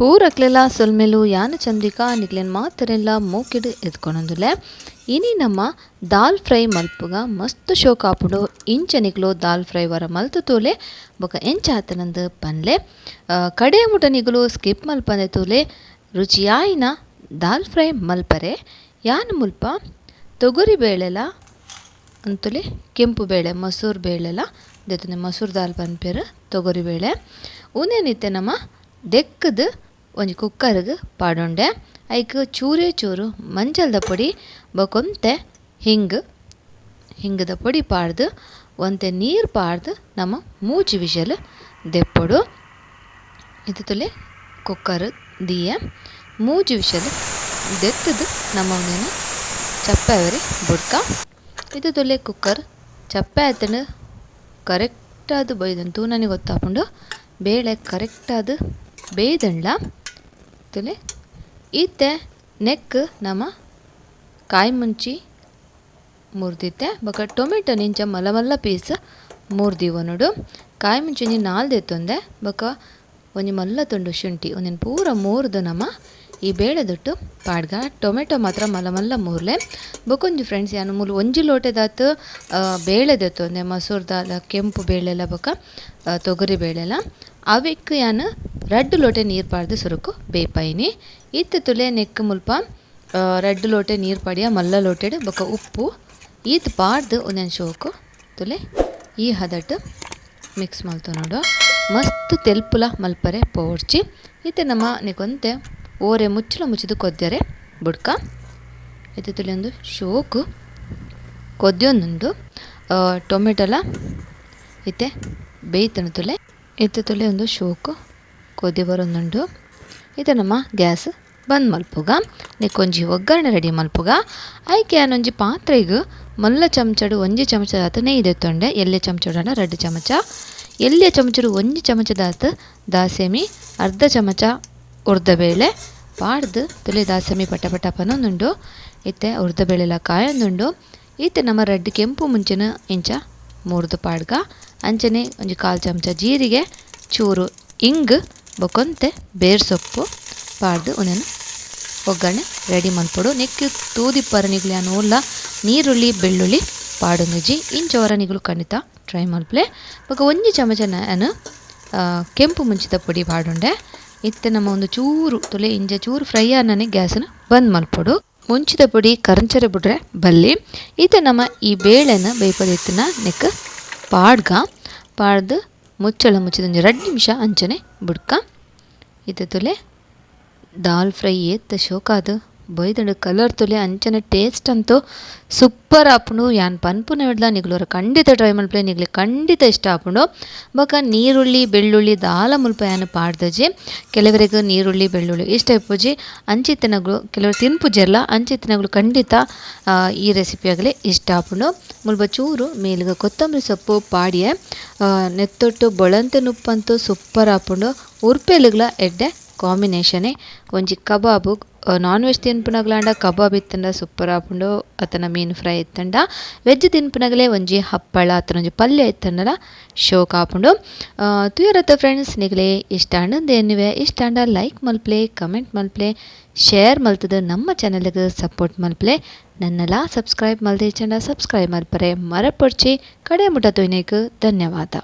ಪೂರಕ್ಲೆಲ್ಲ ಸೊಲ್ಮೆಲು ಯಾನ ಚಂದ್ರಿಕಾ ನಿಕ್ಲೆನ್ ಮಾತರೆಲ್ಲ ಮೂಕಿಡ್ ಎತ್ಕೊಳೊಂದುಲ್ಲೆ ಇನಿ ನಮ್ಮ ದಾಲ್ ಫ್ರೈ ಮಲ್ಪುಗ ಮಸ್ತ್ ಶೋಕ್ ಇಂಚ ನಿಕ್ಲು ದಾಲ್ ಫ್ರೈ ವರ ಮಲ್ತು ತೂಲೆ, ಬೊಕ ಎಂಚ ಆತನಂದ್ ಪನ್ಲೆ ಕಡೆ ಮುಟ ನಿಕುಲು ಸ್ಕಿಪ್ ಮಲ್ಪಂದೆ ತೂಲೆ, ರುಚಿಯಾಯಿನ ದಾಲ್ ಫ್ರೈ ಮಲ್ಪರೆ. ಯಾನ್ ಮುಲ್ಪ? ತೊಗರಿ ಬೇಳೆಲ ಅಂತುಲೆ, ಕೆಂಪು ಬೇಳೆ, ಮಸೂರ್ ಬೇಳೆಲ ದೆತೊಂದೆ ಮಸೂರ್ ದಾಲ್ ಪನ್ಪೆರ್ ತೊಗರಿ ಬೇಳೆ. ಉಂದೆನಿತ್ತೆ ನಮ್ಮ ದೆಕ್ಕುದು ಒಂಜಿ ಕುಕ್ಕರ್ಗ್ ಪಾಡೊಂಡೆ. ಐಕ್ ಚೂರೇ ಚೂರು ಮಂಜಲ್ದ ಪೊಡಿ, ಬೊಕೊಂತೆ ಹಿಂಗ್, ಹಿಂಗದ ಪೊಡಿ ಪಾಡ್ದ್, ಒಂತೆ ನೀರ್ ಪಾಡ್ದ್ ನಮ ಮೂಜಿ ವಿಷಲ್ ದೆಪ್ಪೊಡು. ಇದು ತುಲೆ ಕುಕ್ಕರ್ ದಿಯೆ. ಮೂಜಿ ವಿಷಲ್ ದೆತ್ತದು ನಮ್ಮ ಒಂದೇನು ಚಪ್ಪೆ ಅವರಿ ಬುಡ್ಕ. ಇದು ತೊಲೆ ಕುಕ್ಕರ್ ಚಪ್ಪೆ ಆತನು ಕರೆಕ್ಟಾದ ಬೈದನ್ ತೂ ತೂನನಿ ಗೊತ್ತಾಪುಂಡು. ಬೇಳೆ ಕರೆಕ್ಟಾದ ಬೇಯ್ದಂಡ್ಲ. ತುಲೆ ಇತ್ತೆ ನೆಕ್ ನಮ ಕಾಯಿ ಮುಂಚಿ ಮುರಿದಿತ್ತೆ. ಬಕ ಟೊಮೆಟೊ ನಿಂಚ ಮಲ್ಲ ಮಲ್ಲ ಪೀಸ್ ನೋಡು. ಕಾಯಿ ಮುಂಚಿ ನೀನು ನಾಲ್ ತೊಂದೆ. ಬಕ ಒಂಜಿ ಮಲ್ಲ ತುಂಡು ಶುಂಠಿ ಒಂದಿನ ಪೂರ ಮೂರ್ದು ನಮ ಈ ಬೇಳೆದೊಟ್ಟು ಪಾಡ್ಗ. ಟೊಮೆಟೊ ಮಾತ್ರ ಮಲ್ಲ ಮಲ್ಲ ಮೂರ್ಲೆ. ಬೊಕೊಂಜಿ ಫ್ರೆಂಡ್ಸ್, ಯಾನು ಮೂಲು ಒಂಜಿ ಲೋಟದಾತು ಬೇಳೆ ತೊಂದೆ. ಮಸೂರ್ ದಾಲ ಕೆಂಪು ಬೇಳೆಲ ಬೊಕ ತೊಗರಿ ಬೇಳೆಲ ಅವಿಕ್ ಯಾನ್ ರಡ್ಡ್ ಲೋಟೆ ನೀರ್ ಪಾಡ್ದ್ ಸುರುಕು ಬೇಪಾಯಿನಿ ಇತ್ತ ತುಲೆ ನೆಕ್ಕ್ ಮುಲ್ಪ ರಡ್ಡ್ ಲೋಟೆ ನೀರು ಪಾಡಿಯ ಮಲ್ಲ ಲೋಟೆಡ್, ಬೊಕ ಉಪ್ಪು. ಈತ್ ಪಾಡ್ದು ಒಂದೆನ್ ಶೋಕು, ತುಲೆ ಈ ಹದಟ್ಟು ಮಿಕ್ಸ್ ಮಲ್ತೊನೊಡು ಮಸ್ತ್ ತೆಲ್ಪುಲ ಮಲ್ಪರೆ ಪೋಡ್ಚಿ. ಇತ್ತೆ ನಮ ನಿಕೊಂತೆ ಓರೆ ಮುಚ್ಚಲ ಮುಚ್ಚಿದು ಕೊದ್ದರೆ ಬುಡ್ಕ. ಇತ್ತೆ ತುಲೆ ಒಂದು ಶೋಕು ಕೊದ್ಯೊಂದುಂಡು ಟೊಮೆಟೊಲ ಇತ್ತೆ ಬೇಯ್ತುಂಡು ತುಲೆ. ಇತ್ತೆ ತುಲೆ ಒಂದು ಶೋಕು ಕೊದ್ಯ ಬರೊಂದುಂಡು ಇತ್ತೆ ನಮ್ಮ ಗ್ಯಾಸ್ ಬಂದ್ ಮಲ್ಪುಗ. ನಿಕ್ಕೊಂಜಿ ಒಗ್ಗರಣೆ ರೆಡಿ ಮಲ್ಪುಗ. ಐಕೆ ಆನೊಂಜಿ ಪಾತ್ರೆಗ್ ಮಲ್ಲ ಚಮಚಡು ಒಂಜಿ ಚಮಚದಾತ್ ನೈದೆತ್ತೊಂಡೆ ದೆತ್ತೊಂಡೆ. ಚಮಚಡು ಅಣ್ಣ ರಡ್ಡ್ ಚಮಚ. ಎಲ್ಲೆ ಚಮಚಡು ಒಂಜಿ ಚಮಚದಾತ್ ದಾಸೆಮಿ, ಅರ್ಧ ಚಮಚ ಉರ್ದ ಬೇಳೆ, ಪಾಡ್ದು ತುಲಿ ದಾಸೆಮಿ ಪಟ ಪಟ ಪನೊಂದುಂಡು. ಇತ್ತೆ ಉರ್ದ ಬೇಳೆಲ ಕಾಯೊಂದುಂಡು. ಇತ್ತೆ ನಮ್ಮ ರಡ್ಡ್ ಕೆಂಪು ಮುಂಚಿನ ಇಂಚ ಮೂರ್ದು ಪಾಡ್ಗ. ಅಂಚನೆ ಒಂಜಿ ಕಾಲು ಚಮಚ ಜೀರಿಗೆ, ಚೂರು ಇಂಗ್ ಬೊಕೊಂತೆ, ಬೇರ್ ಸೊಪ್ಪು, ಪಾಡ್ದು ಉಂದೆನ್ ಒಗ್ಗರಣೆ, ರೆಡಿ ಮಲ್ಪೊಡು ನೆಕ್ಕ ತೂದಿ ಪರಣಿಗಳು ಯಾನು ಉಲ್ಲ ನೀರುಳ್ಳಿ, ಬೆಳ್ಳುಳ್ಳಿ ಪಾಡೊಂದುಜಿ ಇಂಚ ವರ ನಿಕುಲು ಖಂಡಿತ ಟ್ರೈ ಮಲ್ಪಲೆ ಬೊಕ ಒಂಜಿ ಚಮಚ ನಾನು ಕೆಂಪು ಮುಂಚಿತ ಪುಡಿ ಪಾಡುಂಡೆ. ಇತ್ತೆ ನಮ್ಮ ಒಂದು ಚೂರು, ತೊಲೆ ಇಂಜ ಚೂರು ಫ್ರೈ ಆನನೆ ಗ್ಯಾಸನ್ನ ಬಂದ್ ಮಲ್ಪೊಡು ಮುಂಚಿತ ಪುಡಿ ಕರಂಚರೆ ಬಿಡ್ರೆ ಬಲ್ಲಿ. ಇತ್ತೆ ನಮ್ಮ ಈ ಬೇಳೆನ ಇತ್ತನ ನೆಕ್ಕ ಪಾಡ್ಗ. ಪಾಡ್ದ್ ಮುಚ್ಚಳ ಮುಚ್ಚಿದ ಒಂಜಿ ರಡ್ಡ್ ನಿಮಿಷ ಅಂಚನೆ ಬುಡ್ಕ. ಇತ್ತೆ ದಾಲ್ ಫ್ರೈ ಏತ್ ಶೋಕಾದ್. ಬೈದ್ಂಡ್ ಕಲರ್ ತುಲೆ ಅಂಚನೆ ಟೇಸ್ಟ್ ಅಂತೂ ಸೂಪರ್ ಆಪುಂಡು. ಯಾನ್ ಪನ್ಪುನ ಹಿಡ್ಲ ನಿಗ್ಲೋರ ಖಂಡಿತ ಟ್ರೈ ಮಲ್ಪಲೆ ನಿಗ್ಲಿ ಖಂಡಿತ ಇಷ್ಟ ಆಪುಂಡು. ಬೊಕ ನೀರುಳ್ಳಿ, ಬೆಳ್ಳುಳ್ಳಿ, ದಾಲ ಮುಲ್ಪ ಯಾನ್ ಪಾಡ್ದಜಿ. ಕೆಲವರಿಗೂ ನೀರುಳ್ಳಿ, ಬೆಳ್ಳುಳ್ಳಿ ಇಷ್ಟ ಇಪ್ಪುಜಿ. ತಿನ್ನಗಳು ಕೆಲವರು ತಿನ್ಪುಜಿಯಲ್ಲ ಅಂಚೆ ತಿನ್ನಗಳು ಖಂಡಿತ ಈ ರೆಸಿಪಿ ಆಗಲಿ ಇಷ್ಟ ಆಪುಂಡು. ಮುಲ್ಪ ಚೂರು, ಮೇಲಿಗೆ ಕೊತ್ತಂಬರಿ ಸೊಪ್ಪು ಪಾಡಿಯೆ. ನೆತ್ತೊಟ್ಟು ಬೊಳಂತೆ ನುಪ್ಪಂತೂ ಸೂಪರ್ ಆಪುಂಡು. ಉರ್ಪೆಲುಗ್ಲ ಎಡ್ಡೆ ಕಾಂಬಿನೇಷನೇ. ಒಂಜಿ ಕಬಾಬು ನಾನ್ ವೆಜ್ ತಿನ್ಪುನಗ್ಲಾಂಡ ಕಬಾಬ್ ಇತ್ತಂಡ ಸೂಪರ್ ಆಪುಂಡು ಅತನ ಮೀನ್ ಫ್ರೈ ಇತ್ತಂಡ ವೆಜ್ ತಿನ್ಪುನಗಲೇ ಒಂಜಿ ಹಪ್ಪಳ ಅತನ ಒಂಜಿ ಪಲ್ಯ ಇತ್ತಂಡಲ ಶೋಕ್ ಆಪುಂಡು. ತೂಯರತ್ತ ಫ್ರೆಂಡ್ಸ್ ನಿಗಲೇ ಇಷ್ಟ ಆಂಡಂದೇನಿವೆ ಇಷ್ಟ ಅಂಡ ಲೈಕ್ ಮಲ್ಪ್ಲೆ ಕಮೆಂಟ್ ಮಲ್ಪ್ಲೆ ಶೇರ್ ಮಲ್ತದ ನಮ್ಮ ಚಾನಲ್ಗೆ ಸಪೋರ್ಟ್ ಮಲ್ಪ್ಲೆ. ನನ್ನಲ ಸಬ್ಸ್ಕ್ರೈಬ್ ಮಲ್ದೆ ಚಂಡ ಸಬ್ಸ್ಕ್ರೈಬ್ ಮಲ್ಪರೆ. ಮರಪೊಡ್ಚಿ ಕಡೆ ಮುಟ ತುಯ್ನೆಗ್ ಧನ್ಯವಾದ.